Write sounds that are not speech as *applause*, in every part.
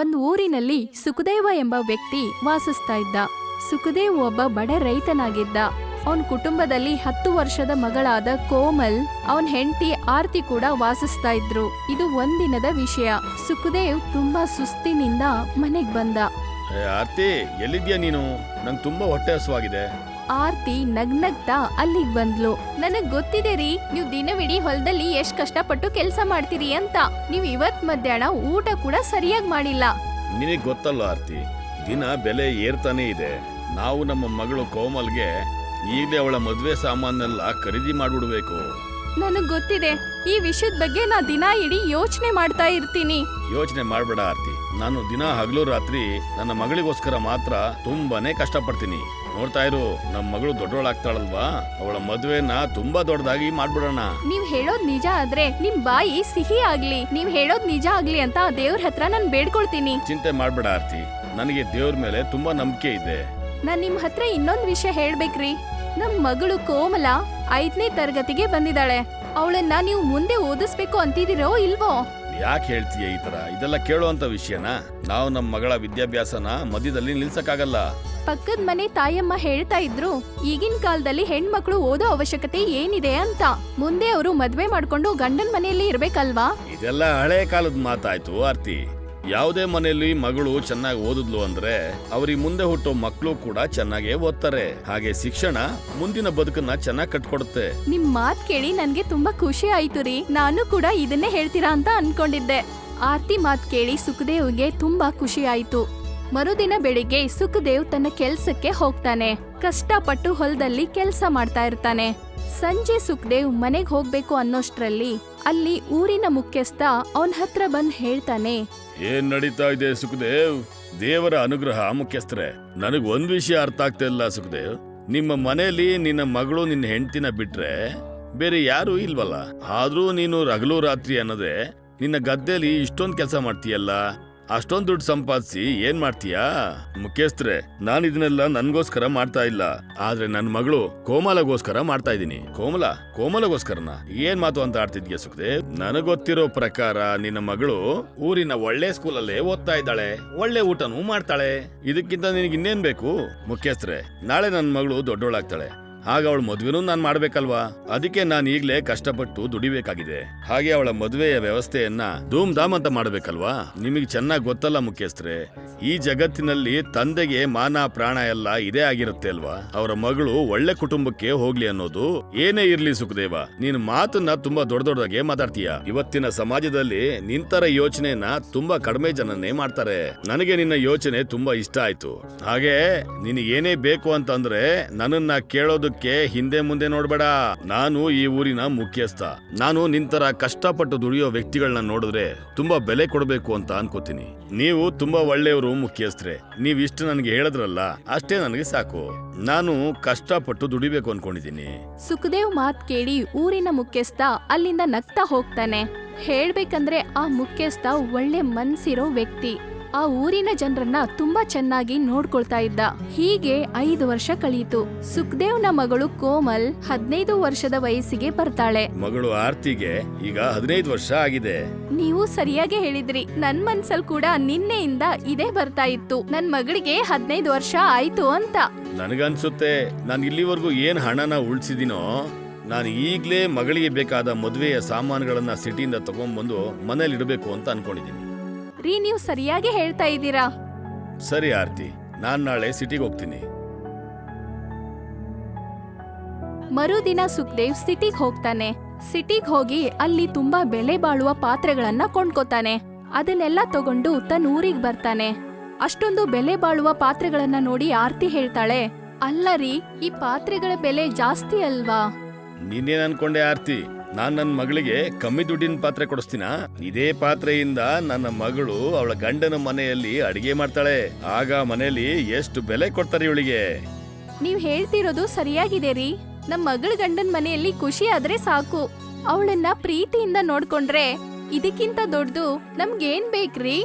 ಒಂದು ಊರಿನಲ್ಲಿ ಸುಖದೇವ ಎಂಬ ವ್ಯಕ್ತಿ ವಾಸಿಸ್ತಾ ಇದ್ದ. ಸುಖದೇವ್ ಒಬ್ಬ ಬಡ ರೈತನಾಗಿದ್ದ. ಅವನ್ ಕುಟುಂಬದಲ್ಲಿ ಹತ್ತು ವರ್ಷದ ಮಗಳಾದ ಕೋಮಲ್, ಅವನ್ ಹೆಂಡತಿ ಆರ್ತಿ ಕೂಡ ವಾಸಿಸ್ತಾ ಇದ್ರು. ಇದು ಒಂದಿನದ ವಿಷಯ. ಸುಖದೇವ್ ತುಂಬಾ ಸುಸ್ತಿನಿಂದ ಮನೆಗ್ ಬಂದ. ಆರ್ತಿ, ಎಲ್ಲಿದ್ಯಾ ನೀನು? ನಂಗೆ ತುಂಬಾ ಹೊಟ್ಟೆ ಹಸುವಾಗಿದೆ. ಆರ್ತಿ ನಗ್ನಗ್ತಾ ಅಲ್ಲಿಗ್ ಬಂದ್ಲು. ನನಗ್ ಗೊತ್ತಿದೆ ರೀ ನೀವು ದಿನವಿಡೀ ಹೊಲದಲ್ಲಿ ಎಷ್ಟ್ ಕಷ್ಟಪಟ್ಟು ಕೆಲಸ ಮಾಡ್ತೀರಿ ಅಂತ. ನೀವ್ ಇವತ್ ಮಧ್ಯಾಹ್ನ ಊಟ ಕೂಡ ಸರಿಯಾಗಿ ಮಾಡಿಲ್ಲ. ನಿನಗೆ ಗೊತ್ತಲ್ಲ ಆರ್ತಿ ದಿನ ಬೆಲೆ ಏರ್ತಾನೆ ಇದೆ. ನಾವು ನಮ್ಮ ಮಗಳು ಕೋಮಲ್ಗೆ ಈಗಲೇ ಅವಳ ಮದುವೆ ಸಾಮಾನೆಲ್ಲ ಖರೀದಿ ಮಾಡ್ಬಿಡ್ಬೇಕು. ನನಗ್ ಗೊತ್ತಿದೆ ಈ ವಿಷಯದ ಬಗ್ಗೆ ನಾ ದಿನ ಇಡೀ ಯೋಚನೆ ಮಾಡ್ತಾ ಇರ್ತೀನಿ. ಯೋಚನೆ ಮಾಡ್ಬೇಡ ಆರ್ತಿ ನಾನು ದಿನ ಹಗಲು ರಾತ್ರಿ ನನ್ನ ಮಗಳಿಗೋಸ್ಕರ ಮಾತ್ರ ತುಂಬಾನೇ ಕಷ್ಟಪಡ್ತೀನಿ. ನೋಡ್ತಾ ಇರು ನಮ್ಮ ಮಗಳು ದೊಡ್ಡವಳಾಗ್ತಾಳಲ್ವಾ ಅವಳ ಮದುವೆನ ತುಂಬಾ ದೊಡ್ಡದಾಗಿ ಮಾಡ್ಬಿಡೋಣ. ನೀವ್ ಹೇಳೋದ್ ನಿಜ ಆದ್ರೆ ನಿಮ್ ಬಾಯಿ ಸಿಹಿ ಆಗ್ಲಿ. ನೀವ್ ಹೇಳೋದ್ ನಿಜ ಆಗ್ಲಿ ಅಂತ ಆ ದೇವ್ರ ಹತ್ರ ನಾನ್ ಬೇಡ್ಕೊಳ್ತೀನಿ. ಚಿಂತೆ ಮಾಡ್ಬೇಡ ಆರ್ತಿ. ನನಗೆ ದೇವ್ರ ಮೇಲೆ ತುಂಬಾ ನಂಬಿಕೆ ಇದೆ. ನಾನ್ ನಿಮ್ ಹತ್ರ ಇನ್ನೊಂದ್ ವಿಷಯ ಹೇಳ್ಬೇಕ್ರಿ. ನಮ್ ಮಗಳು ಕೋಮಲ ಐದನೇ ತರಗತಿಗೆ ಬಂದಿದ್ದಾಳೆ. ಅವಳನ್ನ ನೀವು ಮುಂದೆ ಓದಿಸ್ಬೇಕು ಅಂತಿದಿರೋ ಇಲ್ವೋ? ಯಾಕೆ ಹೇಳ್ತೀಯ ಈ ತರ? ಇದೆಲ್ಲ ಕೇಳುವಂತ ವಿಷಯನಾ? ನಾವು ನಮ್ಮ ಮಗಳ ವಿದ್ಯಾಭ್ಯಾಸನ ಮಧ್ಯದಲ್ಲಿ ನಿಲ್ಸಕ್ಕಾಗಲ್ಲ. ಪಕ್ಕದ ಮನೆ ತಾಯಮ್ಮ ಹೇಳ್ತಾ ಇದ್ರು ಈಗಿನ ಕಾಲದಲ್ಲಿ ಹೆಣ್ಮಕ್ಳು ಓದೋ ಅವಶ್ಯಕತೆ ಏನಿದೆ ಅಂತ. ಮುಂದೆ ಅವರು ಮದ್ವೆ ಮಾಡ್ಕೊಂಡು ಗಂಡನ್ ಮನೆಯಲ್ಲಿ ಇರ್ಬೇಕಲ್ವಾ? ಇದೆಲ್ಲ ಹಳೆ ಕಾಲದ ಮಾತಾಯ್ತು ಆರ್ತಿ. ಯಾವುದೇ ಮನೆಯಲ್ಲಿ ಮಗಳು ಚೆನ್ನಾಗಿ ಓದಿದ್ಲು ಅಂದ್ರೆ ಅವ್ರಿಗೆ ಮುಂದೆ ಹುಟ್ಟೋ ಮಕ್ಕಳು ಕೂಡ ಚೆನ್ನಾಗೇ ಓದ್ತಾರೆ. ಹಾಗೆ ಶಿಕ್ಷಣ ಮುಂದಿನ ಬದುಕನ್ನ ಚೆನ್ನಾಗಿ ಕಟ್ಕೊಡುತ್ತೆ. ನಿಮ್ ಮಾತ್ ಕೇಳಿ ನನ್ಗೆ ತುಂಬಾ ಖುಷಿ ಆಯ್ತು ರೀ. ನಾನು ಕೂಡ ಇದನ್ನೇ ಹೇಳ್ತೀರಾ ಅಂತ ಅನ್ಕೊಂಡಿದ್ದೆ. ಆರ್ತಿ ಮಾತ್ ಕೇಳಿ ಸುಖದೇವ್ಗೆ ತುಂಬಾ ಖುಷಿ ಆಯ್ತು. ಮರುದಿನ ಬೆಳಿಗ್ಗೆ ಸುಖದೇವ್ ತನ್ನ ಕೆಲ್ಸಕ್ಕೆ ಹೋಗ್ತಾನೆ. ಕಷ್ಟಪಟ್ಟು ಹೊಲದಲ್ಲಿ ಕೆಲ್ಸ ಮಾಡ್ತಾ ಇರ್ತಾನೆ. ಸಂಜೆ ಸುಖದೇವ್ ಮನೆಗ್ ಹೋಗ್ಬೇಕು ಅನ್ನೋಷ್ಟ್ರಲ್ಲಿ ಅಲ್ಲಿ ಊರಿನ ಮುಖ್ಯಸ್ಥ ಅವನ್ ಹತ್ರ ಬಂದ್ ಹೇಳ್ತಾನೆ. ಏನ್ ನಡೀತಾ ಇದೆ ಸುಖದೇವ್ ದೇವರ ಅನುಗ್ರಹ ಮುಖ್ಯಸ್ಥರೇ. ನನಗ್ ಒಂದ್ ವಿಷಯ ಅರ್ಥ ಆಗ್ತಾ ಸುಖದೇವ್ ನಿಮ್ಮ ಮನೆಯಲ್ಲಿ ನಿನ್ನ ಮಗಳು ನಿನ್ನ ಹೆಂಡತಿನ ಬಿಟ್ರೆ ಬೇರೆ ಯಾರು ಇಲ್ವಲ್ಲ? ಆದ್ರೂ ನೀನು ರಗಲು ರಾತ್ರಿ ಅನ್ನೋದೇ ನಿನ್ನ ಗದ್ದೆಯಲ್ಲಿ ಇಷ್ಟೊಂದ್ ಕೆಲಸ ಮಾಡ್ತೀಯಲ್ಲ? ಅಷ್ಟೊಂದ್ ದುಡ್ಡು ಸಂಪಾದಿಸಿ ಏನ್ ಮಾಡ್ತೀಯಾ? ಮುಖ್ಯಸ್ಥರೆ, ನಾನು ಇದನ್ನೆಲ್ಲ ನನ್ಗೋಸ್ಕರ ಮಾಡ್ತಾ ಇಲ್ಲ. ಆದ್ರೆ ನನ್ನ ಮಗಳು ಕೋಮಲಗೋಸ್ಕರ ಮಾಡ್ತಾ ಇದ್ದೀನಿ. ಕೋಮಲ, ಕೋಮಲಗೋಸ್ಕರನ? ಏನ್ ಮಾತು ಅಂತ ಆಡ್ತಿದ್ಯ ಸುಖದೇವ್? ನನಗೊತ್ತಿರೋ ಪ್ರಕಾರ ನಿನ್ನ ಮಗಳು ಊರಿನ ಒಳ್ಳೆ ಸ್ಕೂಲಲ್ಲೇ ಓದ್ತಾ ಇದ್ದಾಳೆ. ಒಳ್ಳೆ ಊಟನೂ ಮಾಡ್ತಾಳೆ. ಇದಕ್ಕಿಂತ ನಿನಗೆ ಇನ್ನೇನ್ ಬೇಕು? ಮುಖ್ಯಸ್ಥರೆ, ನಾಳೆ ನನ್ನ ಮಗಳು ದೊಡ್ಡೋಳಾಗ್ತಾಳೆ. ಆಗ ಅವಳ ಮದ್ವೆನೂ ನಾನ್ ಮಾಡ್ಬೇಕಲ್ವಾ? ಅದಕ್ಕೆ ನಾನು ಈಗ್ಲೇ ಕಷ್ಟಪಟ್ಟು ದುಡಿಬೇಕಾಗಿದೆ. ಹಾಗೆ ಅವಳ ಮದುವೆಯ ವ್ಯವಸ್ಥೆಯನ್ನ ಧೂಮ್ ಧಾಮ್ ಅಂತ ಮಾಡ್ಬೇಕಲ್ವಾ? ನಿಮಗೆ ಚೆನ್ನಾಗಿ ಗೊತ್ತಲ್ಲ ಮುಖ್ಯಸ್ಥರೆ, ಈ ಜಗತ್ತಿನಲ್ಲಿ ತಂದೆಗೆ ಮಾನ ಪ್ರಾಣ ಎಲ್ಲ ಇದೇ ಆಗಿರುತ್ತೆ ಅಲ್ವಾ? ಅವರ ಮಗಳು ಒಳ್ಳೆ ಕುಟುಂಬಕ್ಕೆ ಹೋಗ್ಲಿ ಅನ್ನೋದು ಏನೇ ಇರ್ಲಿ ಸುಖದೇವ, ನೀನು ಮಾತನ್ನ ತುಂಬಾ ದೊಡ್ಡ ದೊಡ್ಡದಾಗೆ ಮಾತಾಡ್ತೀಯ? ಇವತ್ತಿನ ಸಮಾಜದಲ್ಲಿ ನಿಂತರ ಯೋಚನೆಯನ್ನ ತುಂಬಾ ಕಡಿಮೆ ಜನನೇ ಮಾಡ್ತಾರೆ. ನನಗೆ ನಿನ್ನ ಯೋಚನೆ ತುಂಬಾ ಇಷ್ಟ ಆಯ್ತು. ಹಾಗೆ ನಿನಗೇನೇ ಬೇಕು ಅಂತಂದ್ರೆ ನನ್ನನ್ನ ಕೇಳೋದಕ್ಕೆ ಹಿಂದೆ ಮುಂದೆ ನೋಡ್ಬೇಡ. ನಾನು ಈ ಊರಿನ ಮುಖ್ಯಸ್ಥ. ನಾನು ನಿಂತರ ಕಷ್ಟಪಟ್ಟು ದುಡಿಯೋ ವ್ಯಕ್ತಿಗಳನ್ನ ನೋಡಿದ್ರೆ ತುಂಬಾ ಬೆಲೆ ಕೊಡಬೇಕು ಅಂತ ಅನ್ಕೋತೀನಿ. ನೀವು ತುಂಬಾ ಒಳ್ಳೆಯವರು ಮುಖ್ಯಸ್ಥರೆ. ನೀವ್ ಇಷ್ಟು ನನಗೆ ಹೇಳಿದ್ರಲ್ಲ, ಅಷ್ಟೇ ನನಗೆ ಸಾಕು. ನಾನು ಕಷ್ಟಪಟ್ಟು ದುಡಿಬೇಕು ಅನ್ಕೊಂಡಿದ್ದೀನಿ. ಸುಖದೇವ್ ಮಾತ್ ಕೇಳಿ ಊರಿನ ಮುಖ್ಯಸ್ಥ ಅಲ್ಲಿಂದ ನಗ್ತಾ ಹೋಗ್ತಾನೆ. ಹೇಳ್ಬೇಕಂದ್ರೆ ಆ ಮುಖ್ಯಸ್ಥ ಒಳ್ಳೆ ಮನ್ಸಿರೋ ವ್ಯಕ್ತಿ. ಆ ಊರಿನ ಜನರನ್ನ ತುಂಬಾ ಚೆನ್ನಾಗಿ ನೋಡ್ಕೊಳ್ತಾ ಇದ್ದ. ಹೀಗೆ ಐದು ವರ್ಷ ಕಳೀತು. ಸುಖದೇವ್ನ ಮಗಳು ಕೋಮಲ್ ಹದಿನೈದು ವರ್ಷದ ವಯಸ್ಸಿಗೆ ಬರ್ತಾಳೆ. ಮಗಳು ಆರ್ತಿಗೆ ಈಗ ಹದಿನೈದು ವರ್ಷ ಆಗಿದೆ. ನೀವು ಸರಿಯಾಗಿ ಹೇಳಿದ್ರಿ. ನನ್ ಮನ್ಸಲ್ ಕೂಡ ನಿನ್ನೆಯಿಂದ ಇದೇ ಬರ್ತಾ ಇತ್ತು. ನನ್ ಮಗಳಿಗೆ ಹದಿನೈದು ವರ್ಷ ಆಯ್ತು ಅಂತ. ನನಗನ್ಸುತ್ತೆ ನಾನು ಇಲ್ಲಿವರೆಗೂ ಏನ್ ಹಣನ ಉಳಿಸಿದೀನೋ ನಾನು ಈಗಲೇ ಮಗಳಿಗೆ ಬೇಕಾದ ಮದುವೆಯ ಸಾಮಾನುಗಳನ್ನ ಸಿಟಿಯಿಂದ ತಗೊಂಡ್ಬಂದು ಮನೇಲಿ ಇಡಬೇಕು ಅಂತ ಅನ್ಕೊಂಡಿದ್ದೀನಿ ರೀ ನೀವು ಸರಿಯಾಗಿ ಹೇಳ್ತಾ ಇದ್ದೀರಾ? ಸರಿ ಆರ್ತಿ. ನಾನ್ ನಾಳೆ ಸಿಟಿಗೆ ಹೋಗ್ತೀನಿ. ಮರುದಿನ ಸುಖದೇವ್ ಸಿಟಿಗ್ ಹೋಗ್ತಾನೆ. ಸಿಟಿಗ್ ಹೋಗಿ ಅಲ್ಲಿ ತುಂಬಾ ಬೆಲೆ ಬಾಳುವ ಪಾತ್ರೆಗಳನ್ನ ಕೊಂಡ್ಕೊತಾನೆ. ಅದನ್ನೆಲ್ಲ ತಗೊಂಡು ತನ್ನ ಊರಿಗ್ ಬರ್ತಾನೆ. ಅಷ್ಟೊಂದು ಬೆಲೆ ಬಾಳುವ ಪಾತ್ರೆಗಳನ್ನ ನೋಡಿ ಆರ್ತಿ ಹೇಳ್ತಾಳೆ ಅಲ್ಲ ರೀ ಈ ಪಾತ್ರೆಗಳ ಬೆಲೆ ಜಾಸ್ತಿ ಅಲ್ವಾ? ನೀನೇನ್ ಅನ್ಕೊಂಡೆ ಆರ್ತಿ? ನಾನ್ ನನ್ನ ಮಗಳಿಗೆ ಕಮ್ಮಿ ದುಡ್ಡಿನ ಪಾತ್ರೆ ಕೊಡಿಸ್ತೀನ? ಇದೇ ಪಾತ್ರೆಯಿಂದ ನನ್ನ ಮಗಳು ಅವಳ ಗಂಡನ ಮನೆಯಲ್ಲಿ ಅಡಿಗೆ ಮಾಡ್ತಾಳೆ. ಆಗ ಮನೆಯಲ್ಲಿ ಎಷ್ಟು ಬೆಲೆ ಕೊಡ್ತಾರೆ ಇವಳಿಗೆ? ನೀವ್ ಹೇಳ್ತಿರೋದು ಸರಿಯಾಗಿದೆ ರೀ. ನಮ್ ಮಗಳ ಗಂಡನ್ ಮನೆಯಲ್ಲಿ ಖುಷಿ ಆದ್ರೆ ಸಾಕು. ಅವಳನ್ನ ಪ್ರೀತಿಯಿಂದ ನೋಡ್ಕೊಂಡ್ರೆ ಇದಕ್ಕಿಂತ ದೊಡ್ಡದು ನಮ್ಗೇನ್ ಬೇಕ್ರಿ?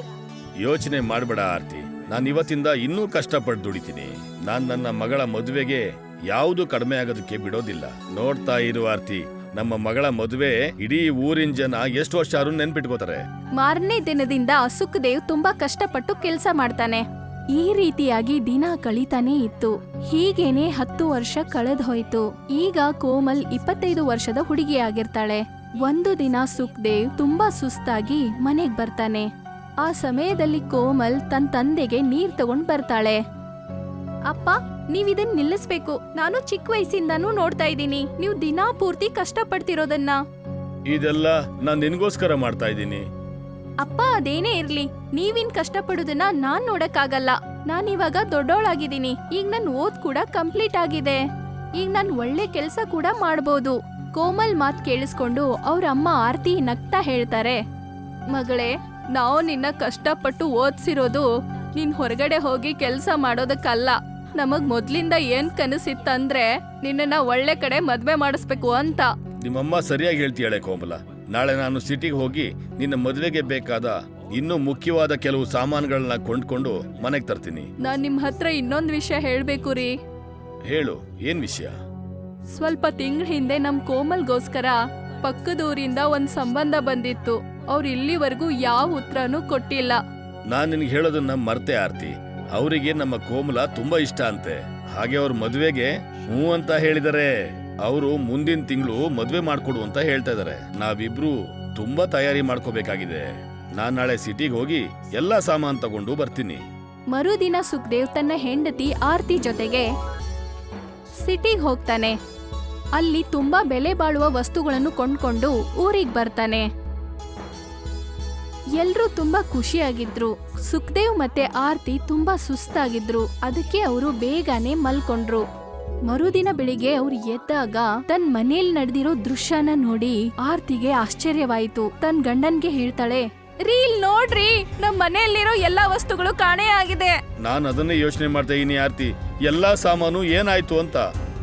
ಯೋಚನೆ ಮಾಡ್ಬೇಡ ಆರ್ತಿ. ನಾನು ಇವತ್ತಿಂದ ಇನ್ನೂ ಕಷ್ಟಪಟ್ಟು ದುಡಿತೀನಿ. ನಾನ್ ನನ್ನ ಮಗಳ ಮದುವೆಗೆ ಯಾವುದು ಕಡಿಮೆ ಆಗೋದಕ್ಕೆ ಬಿಡೋದಿಲ್ಲ. ನೋಡ್ತಾ ಇರುವ ಆರ್ತಿ. ನಮ್ಮ ಮಗಳ ಮದುವೆ ಇಡೀ ಊರಿನ ಜನ ಎಷ್ಟು ವರ್ಷ ಆದ್ರೂ ನೆನ್ಪಿಟ್ಕೋತಾರೆ. ಮಾರನೇ ದಿನದಿಂದ ಸುಖದೇವ್ ತುಂಬಾ ಕಷ್ಟಪಟ್ಟು ಕೆಲಸ ಮಾಡ್ತಾನೆ. ಈ ರೀತಿಯಾಗಿ ದಿನ ಕಳೀತಾನೆ ಇತ್ತು. ಹೀಗೇನೆ ಹತ್ತು ವರ್ಷ ಕಳೆದ್ ಹೋಯ್ತು. ಈಗ ಕೋಮಲ್ ಇಪ್ಪತ್ತೈದು ವರ್ಷದ ಹುಡುಗಿಯಾಗಿರ್ತಾಳೆ ಒಂದು ದಿನ ಸುಖದೇವ್ ತುಂಬಾ ಸುಸ್ತಾಗಿ ಮನೆಗ್ ಬರ್ತಾನೆ. ಆ ಸಮಯದಲ್ಲಿ ಕೋಮಲ್ ತನ್ ತಂದೆಗೆ ನೀರ್ ತಗೊಂಡ್ ಬರ್ತಾಳೆ. ಅಪ್ಪ ನೀವ್ ಇದನ್ ನಿಲ್ಲಿಸ್ಬೇಕು. ನಾನು ಚಿಕ್ಕ ವಯಸ್ಸಿಂದಾನು ನೋಡ್ತಾ ಇದ್ದೀನಿ. ನೀವು ದಿನಾ ಪೂರ್ತಿ ಕಷ್ಟಪಡ್ತಿರೋದನ್ನ. ಇದೆಲ್ಲ ನಾನ್ ನಿನ್ಗೋಸ್ಕರ ಮಾಡ್ತಾ ಇದ್ದೀನಿ. ಅಪ್ಪ ಅದೇನೇ ಇರ್ಲಿ. ನೀವಿನ್ ಕಷ್ಟಪಡೋದನ್ನ ನಾನ್ ನೋಡಕ್ಕಾಗಲ್ಲ. ನಾನ್ ಇವಾಗ ದೊಡ್ಡೋಳಾಗಿದ್ದೀನಿ. ಈಗ ನನ್ ಓದ್ ಕೂಡ ಕಂಪ್ಲೀಟ್ ಆಗಿದೆ. ಈಗ ನಾನ್ ಒಳ್ಳೆ ಕೆಲ್ಸ ಕೂಡ ಮಾಡ್ಬೋದು. ಕೋಮಲ್ ಮಾತ್ ಕೇಳಿಸ್ಕೊಂಡು ಅವ್ರ ಅಮ್ಮ ಆರ್ತಿ ನಗ್ತಾ ಹೇಳ್ತಾರೆ. ಮಗಳೇ ನಾವು ನಿನ್ನ ಕಷ್ಟಪಟ್ಟು ಓದ್ಸಿರೋದು ನೀನ್ ಹೊರಗಡೆ ಹೋಗಿ ಕೆಲ್ಸ ಮಾಡೋದಕ್ಕಲ್ಲ. ನಮಗ್ ಮೊದ್ಲಿಂದ ಏನ್ ಕನಸಿತ್ತಂದ್ರೆ ನಿನ್ನನ್ನ ಒಳ್ಳೆ ಕಡೆ ಮದ್ವೆ ಮಾಡಿಸ್ಬೇಕು ಅಂತ. ನಿಮ್ಮಮ್ಮ ಸರಿಯಾಗಿ ಹೇಳ್ತೀಯಾಳೆ ಕೋಮಲ. ನಾಳೆ ನಾನು ಸಿಟಿಗೆ ಹೋಗಿ ನಿನ್ನ ಮದುವೆಗೆ ಬೇಕಾದ ಇನ್ನೂ ಮುಖ್ಯವಾದ ಕೆಲವು ಸಾಮಾನುಗಳನ್ನ ಕೊಂಡ್ಕೊಂಡು ಮನೆಗೆ ತರ್ತೀನಿ. ನಾನ್ ನಿಮ್ ಹತ್ರ ಇನ್ನೊಂದ್ ವಿಷಯ ಹೇಳ್ಬೇಕು ರೀ. ಹೇಳು ಏನ್ ವಿಷಯ? ಸ್ವಲ್ಪ ತಿಂಗಳ ಹಿಂದೆ ನಮ್ ಕೋಮಲ್ಗೋಸ್ಕರ ಪಕ್ಕದೂರಿಂದ ಒಂದ್ ಸಂಬಂಧ ಬಂದಿತ್ತು. ಅವ್ರು ಇಲ್ಲಿವರೆಗೂ ಯಾವ ಉತ್ತರನೂ ಕೊಟ್ಟಿಲ್ಲ. ನಾನ್ ನಿನ್ಗೆ ಹೇಳೋದನ್ನ ಮರ್ತೆ ಆರ್ತಿ. ಅವರಿಗೆ ನಮ್ಮ ಕೋಮಲ ತುಂಬಾ ಇಷ್ಟ ಅಂತೆ. ಹಾಗೆ ಅವ್ರ ಮದುವೆಗೆ ಹ್ಞೂ ಅಂತ ಹೇಳಿದರೆ, ಅವರು ಮುಂದಿನ ತಿಂಗಳು ಮದುವೆ ಮಾಡ್ಕೊಡು ಅಂತ ಹೇಳ್ತಾ ಇದಾರೆ. ನಾವಿಬ್ರು ತುಂಬಾ ತಯಾರಿ ಮಾಡ್ಕೋಬೇಕಾಗಿದೆ. ನಾನ್ ನಾಳೆ ಸಿಟಿಗೆ ಹೋಗಿ ಎಲ್ಲಾ ಸಾಮಾನ್ ತಗೊಂಡು ಬರ್ತೀನಿ. ಮರುದಿನ ಸುಖದೇವ್ ತನ್ನ ಹೆಂಡತಿ ಆರ್ತಿ ಜೊತೆಗೆ ಸಿಟಿಗೆ ಹೋಗ್ತಾನೆ. ಅಲ್ಲಿ ತುಂಬಾ ಬೆಲೆ ಬಾಳುವ ವಸ್ತುಗಳನ್ನು ಕೊಂಡ್ಕೊಂಡು ಊರಿಗೆ ಬರ್ತಾನೆ. ಎಲ್ರೂ ತುಂಬಾ ಖುಷಿಯಾಗಿದ್ರು. ಸುಖದೇವ್ ಮತ್ತೆ ಆರ್ತಿ ತುಂಬಾ ಸುಸ್ತಾಗಿದ್ರು. ಅದಕ್ಕೆ ಅವರು ಬೇಗನೆ ಮಲ್ಕೊಂಡ್ರು. ಮರುದಿನ ಬೆಳಿಗ್ಗೆ ಅವ್ರು ಎದ್ದಾಗ ತನ್ ಮನೇಲಿ ನಡೆದಿರೋ ದೃಶ್ಯನ ನೋಡಿ ಆರ್ತಿಗೆ ಆಶ್ಚರ್ಯವಾಯಿತು. ತನ್ ಗಂಡನ್ಗೆ ಹೇಳ್ತಾಳೆ ರೀಲ್ ನೋಡ್ರಿ ನಮ್ ಮನೆಯಲ್ಲಿರೋ ಎಲ್ಲಾ ವಸ್ತುಗಳು ಕಾಣೆ ಆಗಿದೆ. ನಾನು ಅದನ್ನೇ ಯೋಚನೆ ಮಾಡ್ತಾ ಇದೀನಿ ಆರ್ತಿ. ಎಲ್ಲಾ ಸಾಮಾನು ಏನಾಯ್ತು ಅಂತ.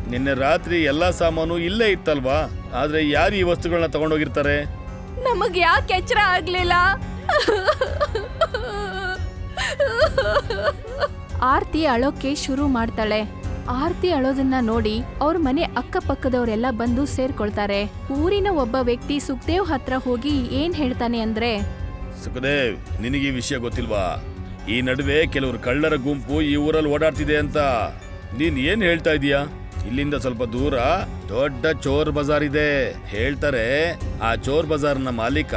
ನಿನ್ನೆ ರಾತ್ರಿ ಎಲ್ಲಾ ಸಾಮಾನು ಇಲ್ಲೇ ಇತ್ತಲ್ವಾ? ಆದ್ರೆ ಯಾರು ಈ ವಸ್ತುಗಳನ್ನ ತಗೊಂಡೋಗಿರ್ತಾರೆ? ನಮಗ್ ಯಾಕೆ ಎಚ್ಚರ ಆಗ್ಲಿಲ್ಲ? ಆರ್ತಿ ಅಳೋಕೆ ಶುರು ಮಾಡ್ತಾಳೆ. ಆರ್ತಿ ಅಳೋದನ್ನ ನೋಡಿ ಅವ್ರ ಮನೆ ಅಕ್ಕಪಕ್ಕದವರೆಲ್ಲ ಬಂದು ಸೇರ್ಕೊಳ್ತಾರೆ. ಊರಿನ ಒಬ್ಬ ವ್ಯಕ್ತಿ ಸುಖದೇವ್ ಹತ್ರ ಹೋಗಿ ಏನ್ ಹೇಳ್ತಾನೆ ಅಂದ್ರೆ, ಸುಖದೇವ್, ನಿನಗೆ ಈ ವಿಷಯ ಗೊತ್ತಿಲ್ವಾ? ಈ ನಡುವೆ ಕೆಲವರು ಕಳ್ಳರ ಗುಂಪು ಈ ಊರಲ್ಲಿ ಓಡಾಡ್ತಿದೆ ಅಂತ. ನೀನ್ ಏನ್ ಹೇಳ್ತಾ ಇದೀಯಾ? ಇಲ್ಲಿಂದ ಸ್ವಲ್ಪ ದೂರ ದೊಡ್ಡ ಚೋರ್ ಬಜಾರ್ ಇದೆ. ಹೇಳ್ತಾರೆ, ಆ ಚೋರ್ ಬಜಾರ್ನ ಮಾಲೀಕ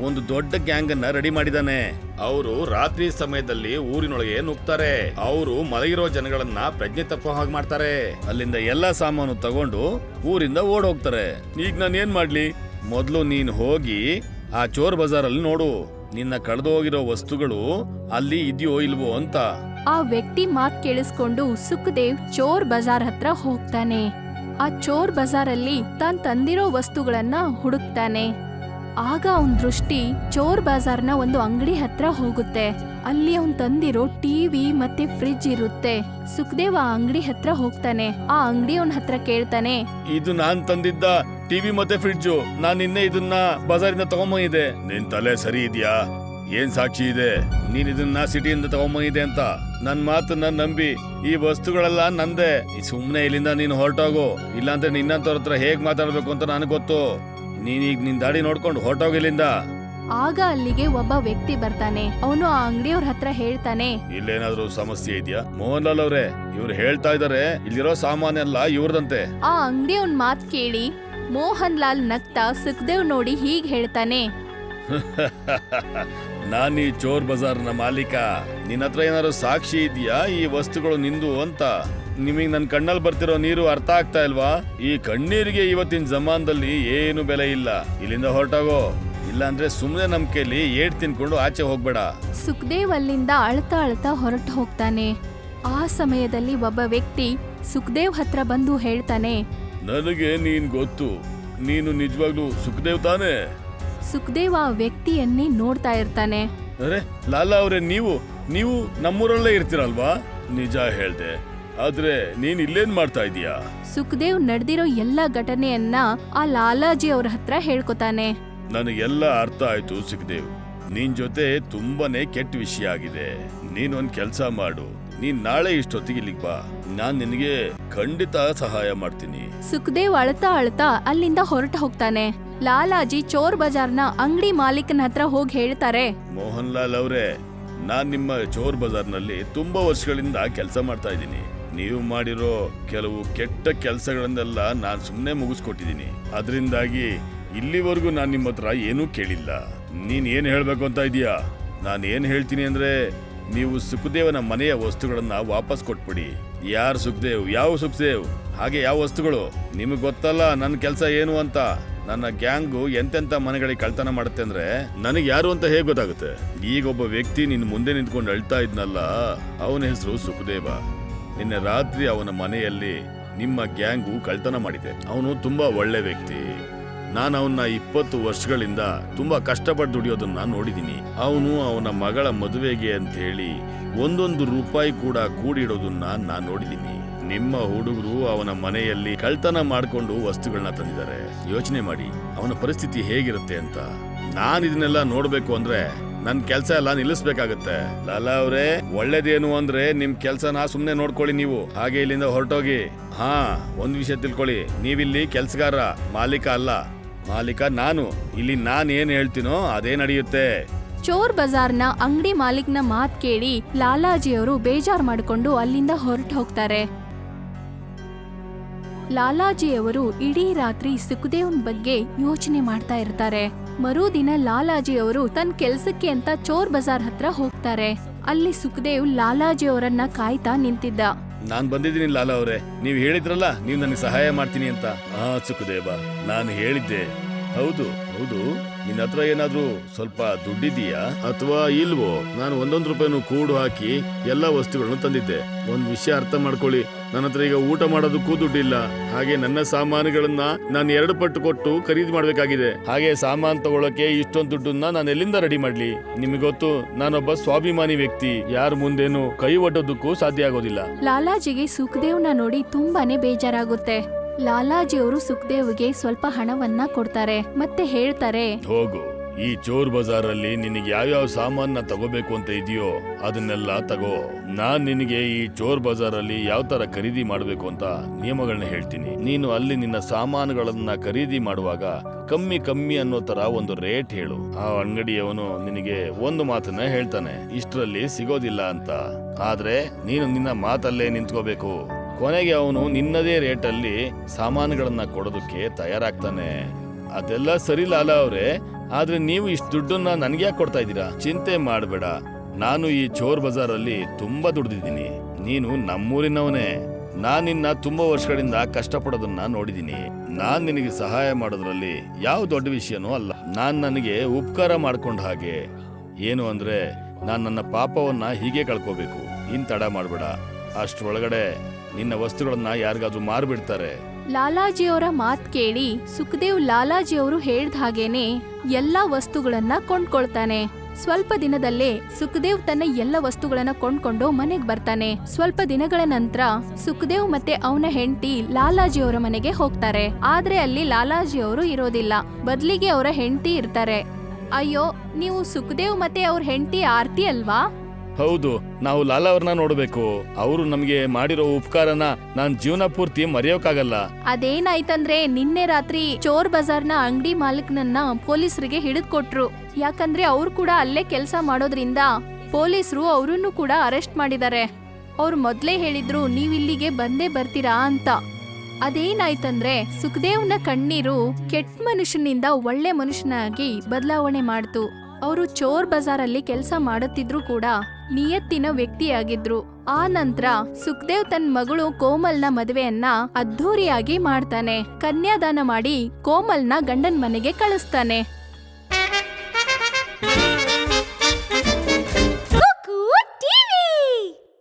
ಒಂದು ದೊಡ್ಡ ಗ್ಯಾಂಗ್ ಅನ್ನ ರೆಡಿ ಮಾಡಿದಾನೆ. ಅವರು ರಾತ್ರಿ ಸಮಯದಲ್ಲಿ ಊರಿನೊಳಗೆ ನುಗ್ತಾರೆ. ಅವರು ಮಲಗಿರೋ ಜನಗಳನ್ನ ಪ್ರಜ್ಞೆ ತಪ್ಪೋ ಹಾಗೆ ಮಾಡ್ತಾರೆ. ಅಲ್ಲಿಂದ ಎಲ್ಲಾ ಸಾಮಾನು ತಗೊಂಡು ಊರಿಂದ ಓಡ್ ಹೋಗ್ತಾರೆ ಈಗ ನಾನು ಏನ್ ಮಾಡ್ಲಿ? ಮೊದಲು ನೀನ್ ಹೋಗಿ ಆ ಚೋರ್ ಬಜಾರಲ್ಲಿ ನೋಡು. ನಿನ್ನ ಕಳೆದೋಗಿರೋ ವಸ್ತುಗಳು ಅಲ್ಲಿ ಇದೆಯೋ ಇಲ್ವೋ ಅಂತ. ಆ ವ್ಯಕ್ತಿ ಮಾತ್ ಕೇಳಿಸ್ಕೊಂಡು ಸುಖದೇವ್ ಚೋರ್ ಬಜಾರ್ ಹತ್ರ ಹೋಗ್ತಾನೆ. ಆ ಚೋರ್ ಬಜಾರಲ್ಲಿ ತಾನ್ ತಂದಿರೋ ವಸ್ತುಗಳನ್ನ ಹುಡುಕ್ತಾನೆ. ಆಗ ಅವನ್ ದೃಷ್ಟಿ ಚೋರ್ ಬಜಾರ್ನ ಒಂದು ಅಂಗಡಿ ಹತ್ರ ಹೋಗುತ್ತೆ. ಅಲ್ಲಿ ಅವನ್ ತಂದಿರೋ ಟಿವಿ ಮತ್ತೆ ಫ್ರಿಡ್ಜ್ ಇರುತ್ತೆ. ಸುಖದೇವ್ ಆ ಅಂಗಡಿ ಹತ್ರ ಹೋಗ್ತಾನೆ. ಆ ಅಂಗಡಿಯವನ್ ಹತ್ರ ಕೇಳ್ತಾನೆ ಇದು ನಾನ್ ತಂದಿದ್ದ ಟಿವಿ ಮತ್ತೆ ಫ್ರಿಡ್ಜು. ನಾನ್ ನಿನ್ನೆ ಇದನ್ನ ಬಜಾರಿಂದ ತಗೊಂಬಂದಿದೆ ನಿನ್ ತಲೆ ಸರಿ ಇದೆಯಾ? ಏನ್ ಸಾಕ್ಷಿ ಇದೆ? ನೀನ್ ಇದನ್ನ ಸಿಟಿಯಿಂದ ತಗೊಂಬಂದಿದೆ ಅಂತ. ನನ್ ಮಾತನ್ನ ನಂಬಿ ಈ ವಸ್ತುಗಳೆಲ್ಲ ನಂದೆ. ಸುಮ್ನೆ ಇಲ್ಲಿಂದ ನೀನ್ ಹೊರಟೋಗು. ಇಲ್ಲಾಂದ್ರೆ ನಿನ್ನಂತವ್ರ ಹತ್ರ ಹೇಗ್ ಮಾತಾಡ್ಬೇಕು ಅಂತ ನನಗ್ ಗೊತ್ತು. ನೀನೀಗ ನಿನ್ ದಾಡಿ ನೋಡ್ಕೊಂಡು ಹೊರಟೋಗಿ ಇಲ್ಲಿಂದ. ಆಗ ಅಲ್ಲಿಗೆ ಒಬ್ಬ ವ್ಯಕ್ತಿ ಬರ್ತಾನೆ. ಅವನು ಆ ಅಂಗಡಿಯವ್ರ ಹತ್ರ ಹೇಳ್ತಾನೆ. ಇಲ್ಲೇನಾದ್ರೂ ಸಮಸ್ಯೆ ಇದೆಯಾ? ಮೋಹನ್ ಲಾಲ್ ಅವ್ರೆ ಇವ್ರು ಹೇಳ್ತಾ ಇದಾರೆ ಇಲ್ಲಿರೋ ಸಾಮಾನೆಲ್ಲ ಇವ್ರದಂತೆ. ಆ ಅಂಗಡಿಯವನ್ ಮಾತ್ ಕೇಳಿ ಮೋಹನ್ ಲಾಲ್ ನಗ್ತಾ ಸುಖದೇವ್ ನೋಡಿ ಹೀಗ್ ಹೇಳ್ತಾನೆ. *laughs* ನಾನ್ ಈ ಚೋರ್ ಬಜಾರ್ನ ಮಾಲೀಕ. ನಿನ್ನ ಹತ್ರ ಏನಾದ್ರು ಸಾಕ್ಷಿ ಇದೆಯಾ? ಈ ವಸ್ತುಗಳು ನಿಂದು ಅಂತ. ನಿಮಗೆ ನನ್ನ ಕಣ್ಣಲ್ಲಿ ಬರ್ತಿರೋ ನೀರು ಅರ್ಥ ಆಗ್ತಾ ಇಲ್ವಾ? ಈ ಕಣ್ಣೀರಿಗೆ ಇವತ್ತಿನ ಜಮಾನದಲ್ಲಿ ಏನು ಬೆಲೆ ಇಲ್ಲ. ಇಲ್ಲಿಂದ ಹೊರಟಾಗೋ. ಇಲ್ಲಾಂದ್ರೆ ಸುಮ್ಮನೆ ನಮ್ ಕೈಲಿ ಏಟ್ ತಿನ್ಕೊಂಡು ಆಚೆ ಹೋಗ್ಬೇಡ. ಸುಖದೇವ್ ಅಲ್ಲಿಂದ ಅಳ್ತಾ ಅಳ್ತಾ ಹೊರಟು ಹೋಗ್ತಾನೆ. ಆ ಸಮಯದಲ್ಲಿ ಒಬ್ಬ ವ್ಯಕ್ತಿ ಸುಖದೇವ್ ಹತ್ರ ಬಂದು ಹೇಳ್ತಾನೆ ನನಗೆ ನೀನ್ ಗೊತ್ತು. ನೀನು ನಿಜವಾಗ್ಲೂ ಸುಖದೇವ್ ತಾನೇ? ಸುಖದೇವ್ ಆ ವ್ಯಕ್ತಿಯನ್ನೇ ನೋಡ್ತಾ ಇರ್ತಾನೆ. ಅರೆ ಲಾಲಾ ಅವರೇ ನೀವು ನೀವು ನಮ್ಮೂರಲ್ಲೇ ಇರ್ತೀರಲ್ವಾ? ನಿಜ ಹೇಳ್ದೆ. ಆದ್ರೆ ನೀನ್ ಇಲ್ಲೇನ್ ಮಾಡ್ತಾ ಇದೀಯಾ? ಸುಖದೇವ್ ನಡೆದಿರೋ ಎಲ್ಲಾ ಘಟನೆಯನ್ನ ಆ ಲಾಲಾಜಿ ಅವ್ರ ಹತ್ರ ಹೇಳ್ಕೊತಾನೆ. ನನಗೆಲ್ಲ ಅರ್ಥ ಆಯ್ತು ಸುಖದೇವ್. ನಿನ್ ಜೊತೆ ತುಂಬಾನೇ ಕೆಟ್ಟ ವಿಷಯ ಆಗಿದೆ. ನೀನ್ ಒಂದ್ ಕೆಲ್ಸ ಮಾಡು. ನೀನ್ ನಾಳೆ ಇಷ್ಟೊತ್ತಿಗೆ ಇಲ್ಲಿಗ್ ಬಾ. ನಾನ್ ನಿನಗೆ ಖಂಡಿತ ಸಹಾಯ ಮಾಡ್ತೀನಿ. ಸುಖದೇವ್ ಅಳ್ತಾ ಅಳ್ತಾ ಅಲ್ಲಿಂದ ಹೊರಟು ಹೋಗ್ತಾನೆ. ಲಾಲಾಜಿ ಚೋರ್ ಬಜಾರ್ನ ಅಂಗಡಿ ಮಾಲೀಕನ ಹತ್ರ ಹೋಗಿ ಹೇಳ್ತಾರೆ. ಮೋಹನ್ ಲಾಲ್ ಅವರೇ ನಾನ್ ನಿಮ್ಮ ಚೋರ್ ಬಜಾರ್ನಲ್ಲಿ ತುಂಬಾ ವರ್ಷಗಳಿಂದ ಕೆಲಸ ಮಾಡ್ತಾ ಇದ್ದೀನಿ. ನೀವು ಮಾಡಿರೋ ಕೆಲವು ಕೆಟ್ಟ ಕೆಲಸಗಳನ್ನೆಲ್ಲ ನಾನು ಸುಮ್ಮನೆ ಮುಗಿಸ್ಕೊಟ್ಟಿದ್ದೀನಿ. ಅದರಿಂದಾಗಿ ಇಲ್ಲಿವರೆಗೂ ನಾನು ನಿಮ್ಮ ಹತ್ರ ಏನೂ ಕೇಳಿಲ್ಲ. ನೀನ್ ಏನು ಹೇಳಬೇಕು ಅಂತ ಇದೀಯಾ ನಾನು ಏನು ಹೇಳ್ತೀನಿ ಅಂದ್ರೆ ನೀವು ಸುಖದೇವನ ಮನೆಯ ವಸ್ತುಗಳನ್ನ ವಾಪಸ್ ಕೊಟ್ಬಿಡಿ. ಯಾರು ಸುಖದೇವ್, ಯಾವ ಸುಖದೇವ್? ಹಾಗೆ ಯಾವ ವಸ್ತುಗಳು? ನಿಮಗೆ ಗೊತ್ತಲ್ಲ ನನ್ನ ಕೆಲಸ ಏನು ಅಂತ. ನನ್ನ ಗ್ಯಾಂಗು ಎಂತೆಂತ ಮನೆಗಳಿಗೆ ಕಳ್ತನ ಮಾಡುತ್ತೆ ಅಂದ್ರೆ ನನಗೆ ಯಾರು ಅಂತ ಹೇಗೆ ಗೊತ್ತಾಗುತ್ತೆ? ಈಗ ಒಬ್ಬ ವ್ಯಕ್ತಿ ನಿನ್ನ ಮುಂದೆ ನಿಂತ್ಕೊಂಡು ಅಳ್ತಾ ಇದ್ನಲ್ಲ, ಅವನ ಹೆಸರು ಸುಖದೇವ. ನಿನ್ನೆ ರಾತ್ರಿ ಅವನ ಮನೆಯಲ್ಲಿ ನಿಮ್ಮ ಗ್ಯಾಂಗು ಕಳ್ತನ ಮಾಡಿದೆ. ಅವನು ತುಂಬಾ ಒಳ್ಳೆ ವ್ಯಕ್ತಿ. ನಾನು ಅವನ್ನ ಇಪ್ಪತ್ತು ವರ್ಷಗಳಿಂದ ತುಂಬಾ ಕಷ್ಟಪಟ್ಟು ದುಡಿಯೋದನ್ನ ನೋಡಿದ್ದೀನಿ ಅವನು ಅವನ ಮಗಳ ಮದುವೆಗೆ ಅಂತ ಹೇಳಿ ಒಂದೊಂದು ರೂಪಾಯಿ ಕೂಡ ಕೂಡಿಡೋದನ್ನ ನಾನು ನೋಡಿದ್ದೀನಿ ನಿಮ್ಮ ಹುಡುಗರು ಅವನ ಮನೆಯಲ್ಲಿ ಕಳ್ತನ ಮಾಡಿಕೊಂಡು ವಸ್ತುಗಳನ್ನ ತಂದಿದ್ದಾರೆ. ಯೋಚನೆ ಮಾಡಿ, ಅವನ ಪರಿಸ್ಥಿತಿ ಹೇಗಿರುತ್ತೆ ಅಂತ. ನಾನು ಇದನ್ನೆಲ್ಲ ನೋಡಬೇಕು ಅಂದ್ರೆ ನನ್ನ ಕೆಲಸ ಎಲ್ಲ ನಿಲ್ಲಿಸ್ಬೇಕಾಗತ್ತೆ. ಲಾಲಾ ಅವರೇ, ಒಳ್ಳೇದೇನು ಅಂದ್ರೆ ನಿಮ್ ನಾ ಸುಮ್ಮನೆ ನೋಡ್ಕೊಳ್ಳಿ ನೀವು. ಹಾಗೆ ಇಲ್ಲಿಂದ ಹೊರಟೋಗಿ. ಹಾ, ಒಂದ್ ವಿಷಯ ತಿಳ್ಕೊಳ್ಳಿ. ನೀವಿಲ್ಲಿ ಕೆಲ್ಸಗಾರ, ಮಾಲೀಕ ಅಲ್ಲ. ಮಾಲೀಕ, ನಾನು. ಇಲ್ಲಿ ನಾನು ಏನ್ ಹೇಳ್ತೀನೋ ಅದೇ ನಡೆಯುತ್ತೆ. ಚೋರ್ ಬಜಾರ್ನ ಅಂಗಡಿ ಮಾಲೀಕ್ನ ಮಾತ್ ಕೇಳಿ ಲಾಲಾಜಿಯವರು ಬೇಜಾರ್ ಮಾಡಿಕೊಂಡು ಅಲ್ಲಿಂದ ಹೊರಟು ಹೋಗ್ತಾರೆ. ಲಾಲಾಜಿಯವರು ಇಡೀ ರಾತ್ರಿ ಸುಖದೇವ್ನ ಬಗ್ಗೆ ಯೋಚನೆ ಮಾಡ್ತಾ ಇರ್ತಾರೆ. ಮರುದಿನ ಲಾಲಾಜಿಯವರು ತನ್ನ ಕೆಲ್ಸಕ್ಕೆ ಅಂತ ಚೋರ್ ಬಜಾರ್ ಹತ್ರ ಹೋಗ್ತಾರೆ. ಅಲ್ಲಿ ಸುಖದೇವ್ ಲಾಲಾಜಿಯವರನ್ನ ಕಾಯ್ತಾ ನಿಂತಿದ್ದ. ನಾನ್ ಬಂದಿದ್ದೀನಿ ಲಾಲಾ ಅವರೇ. ನೀವು ಹೇಳಿದ್ರಲ್ಲ, ನೀವು ನನಗೆ ಸಹಾಯ ಮಾಡ್ತೀನಿ ಅಂತ. ಹಾ ಸುಖದೇವ, ನಾನು ಹೇಳಿದ್ದೆ. ಹೌದು ಹೌದು. ನಿನ್ನ ಹತ್ರ ಏನಾದ್ರೂ ಸ್ವಲ್ಪ ದುಡ್ಡಿದೀಯಾ? ಅಥವಾ ಇಲ್ವೋ, ನಾನು ಒಂದೊಂದು ರೂಪಾಯಿನೂ ಕೂಡು ಹಾಕಿ ಎಲ್ಲಾ ವಸ್ತುಗಳನ್ನು ತಂದಿದ್ದೆ. ಒಂದ್ ವಿಷಯ ಅರ್ಥ ಮಾಡ್ಕೊಳ್ಳಿ. ನನ್ನ ಹತ್ರ ಈಗ ಊಟ ಮಾಡೋದಕ್ಕೂ ದುಡ್ಡಿಲ್ಲ. ಹಾಗೆ ನನ್ನ ಸಾಮಾನುಗಳನ್ನ ನಾನು ಎರಡು ಪಟ್ಟು ಕೊಟ್ಟು ಖರೀದಿ ಮಾಡ್ಬೇಕಾಗಿದೆ. ಹಾಗೆ ಸಾಮಾನು ತಗೊಳಕ್ಕೆ ಇಷ್ಟೊಂದು ದುಡ್ಡನ್ನ ನಾನು ಎಲ್ಲಿಂದ ರೆಡಿ ಮಾಡ್ಲಿ? ನಿಮಗೆ ಗೊತ್ತು, ನಾನೊಬ್ಬ ಸ್ವಾಭಿಮಾನಿ ವ್ಯಕ್ತಿ. ಯಾರ ಮುಂದೇನು ಕೈ ಒಡ್ಡೋದಕ್ಕೂ ಸಾಧ್ಯ ಆಗೋದಿಲ್ಲ. ಲಾಲಾಜಿಗೆ ಸುಖದೇವ್ನ ನೋಡಿ ತುಂಬಾನೇ ಬೇಜಾರಾಗುತ್ತೆ. ಲಾಲಾಜಿಯವರು ಸುಖದೇವ್ಗೆ ಸ್ವಲ್ಪ ಹಣವನ್ನ ಕೊಡ್ತಾರೆ, ಮತ್ತೆ ಹೇಳ್ತಾರೆ, ಹೋಗು, ಈ ಚೋರ್ ಬಜಾರಲ್ಲಿ ನಿನಗೆ ಯಾವ್ಯಾವ ಸಾಮಾನ ತಗೋಬೇಕು ಅಂತ ಇದೆಯೋ ಅದನ್ನೆಲ್ಲ ತಗೋ. ನಾನ್ ನಿನಗೆ ಈ ಚೋರ್ ಬಜಾರಲ್ಲಿ ಯಾವ ತರ ಖರೀದಿ ಮಾಡಬೇಕು ಅಂತ ನಿಯಮಗಳನ್ನ ಹೇಳ್ತೀನಿ. ನೀನು ಅಲ್ಲಿ ನಿನ್ನ ಸಾಮಾನುಗಳನ್ನ ಖರೀದಿ ಮಾಡುವಾಗ ಕಮ್ಮಿ ಕಮ್ಮಿ ಅನ್ನೋ ತರ ಒಂದು ರೇಟ್ ಹೇಳು. ಆ ಅಂಗಡಿಯವನು ನಿನಗೆ ಒಂದು ಮಾತನ್ನ ಹೇಳ್ತಾನೆ, ಇಷ್ಟರಲ್ಲಿ ಸಿಗೋದಿಲ್ಲ ಅಂತ. ಆದ್ರೆ ನೀನು ನಿನ್ನ ಮಾತಲ್ಲೇ ನಿಂತ್ಕೋಬೇಕು. ಕೊನೆಗೆ ಅವನು ನಿನ್ನದೇ ರೇಟಲ್ಲಿ ಸಾಮಾನುಗಳನ್ನ ಕೊಡೋದಕ್ಕೆ ತಯಾರಾಗ್ತಾನೆ. ಅದೆಲ್ಲ ಸರಿ ಲಾಲ ಅವರೇ, ಆದ್ರೆ ನೀವು ಇಷ್ಟು ದುಡ್ಡನ್ನ ನನ್ಗೆ ಕೊಡ್ತಾ ಇದ್ದೀರಾ? ಚಿಂತೆ ಮಾಡಬೇಡ. ನಾನು ಈ ಚೋರ್ ಬಜಾರಲ್ಲಿ ತುಂಬಾ ದುಡ್ದಿದ್ದೀನಿ. ನೀನು ನಮ್ಮೂರಿನವನೇ. ನಾನ್ ನಿನ್ನ ತುಂಬಾ ವರ್ಷಗಳಿಂದ ಕಷ್ಟಪಡೋದನ್ನ ನೋಡಿದ್ದೀನಿ. ನಾನ್ ನಿನಗೆ ಸಹಾಯ ಮಾಡೋದ್ರಲ್ಲಿ ಯಾವ ದೊಡ್ಡ ವಿಷಯನೂ ಅಲ್ಲ. ನಾನ್ ನನಗೆ ಉಪಕಾರ ಮಾಡ್ಕೊಂಡ ಹಾಗೆ. ಏನು ಅಂದ್ರೆ, ನಾನು ನನ್ನ ಪಾಪವನ್ನ ಹೀಗೆ ಕಳ್ಕೋಬೇಕು. ಇನ್ ತಡ ಮಾಡಬೇಡ. ಅಷ್ಟ್ರೊಳಗಡೆ ನಿನ್ನ ವಸ್ತುಗಳನ್ನ ಯಾರಿಗಾದ್ರೂ ಮಾರ್ಬಿಡ್ತಾರೆ. ಲಾಲಾಜಿಯವರ ಮಾತ್ ಕೇಳಿ ಸುಖದೇವ್ ಲಾಲಾಜಿಯವರು ಹೇಳ್ದ ಹಾಗೇನೆ ಎಲ್ಲಾ ವಸ್ತುಗಳನ್ನ ಕೊಂಡ್ಕೊಳ್ತಾನೆ. ಸ್ವಲ್ಪ ದಿನದಲ್ಲೇ ಸುಖದೇವ್ ತನ್ನ ಎಲ್ಲ ವಸ್ತುಗಳನ್ನ ಕೊಂಡ್ಕೊಂಡು ಮನೆಗ್ ಬರ್ತಾನೆ. ಸ್ವಲ್ಪ ದಿನಗಳ ನಂತರ ಸುಖದೇವ್ ಮತ್ತೆ ಅವನ ಹೆಂಡತಿ ಲಾಲಾಜಿಯವರ ಮನೆಗೆ ಹೋಗ್ತಾರೆ. ಆದ್ರೆ ಅಲ್ಲಿ ಲಾಲಾಜಿಯವರು ಇರೋದಿಲ್ಲ. ಬದ್ಲಿಗೆ ಅವರ ಹೆಂಡತಿ ಇರ್ತಾರೆ. ಅಯ್ಯೋ, ನೀವು ಸುಖದೇವ್ ಮತ್ತೆ ಅವ್ರ ಹೆಂಡತಿ ಆರ್ತಿ ಅಲ್ವಾ? ಹೌದು, ನಾವು ಲಾಲಾ ಅವ್ರನ್ನ ನೋಡ್ಬೇಕು. ಅವರು ನಮಗೆ ಮಾಡಿರೋ ಉಪಕಾರನ ನಾನ್ ಜೀವನ ಪೂರ್ತಿ ಮರೆಯೋಕಾಗಲ್ಲ. ಅದೇನಾಯ್ತಂದ್ರೆ, ನಿನ್ನೆ ರಾತ್ರಿ ಚೋರ್ ಬಜಾರ್ನ ಅಂಗಡಿ ಮಾಲೀಕನನ್ನ ಪೊಲೀಸರಿಗೆ ಹಿಡಿದ್ ಕೊಟ್ರು ಯಾಕಂದ್ರೆ ಅವ್ರು ಕೂಡ ಅಲ್ಲೇ ಕೆಲಸ ಮಾಡೋದ್ರಿಂದ ಪೊಲೀಸರು ಅವರನ್ನು ಕೂಡ ಅರೆಸ್ಟ್ ಮಾಡಿದ್ದಾರೆ. ಅವ್ರು ಮೊದ್ಲೇ ಹೇಳಿದ್ರು ನೀವ್ ಇಲ್ಲಿಗೆ ಬಂದೇ ಬರ್ತೀರಾ ಅಂತ. ಅದೇನಾಯ್ತಂದ್ರೆ, ಸುಖದೇವ್ನ ಕಣ್ಣೀರು ಕೆಟ್ಟ ಮನುಷ್ಯನಿಂದ ಒಳ್ಳೆ ಮನುಷ್ಯನಾಗಿ ಬದಲಾವಣೆ ಮಾಡ್ತು. ಅವರು ಚೋರ್ ಬಜಾರಲ್ಲಿ ಕೆಲಸ ಮಾಡುತ್ತಿದ್ರು ಕೂಡ ನಿಯತ್ತಿನ ವ್ಯಕ್ತಿಯಾಗಿದ್ರು. ಆ ನಂತರ ಸುಖದೇವ್ ತನ್ನ ಮಗಳು ಕೋಮಲ್ನ ಮದುವೆಯನ್ನ ಅದ್ಧೂರಿಯಾಗಿ ಮಾಡ್ತಾನೆ. ಕನ್ಯಾದಾನ ಮಾಡಿ ಕೋಮಲ್ನ ಗಂಡನ ಮನೆಗೆ ಕಳಿಸ್ತಾನೆ.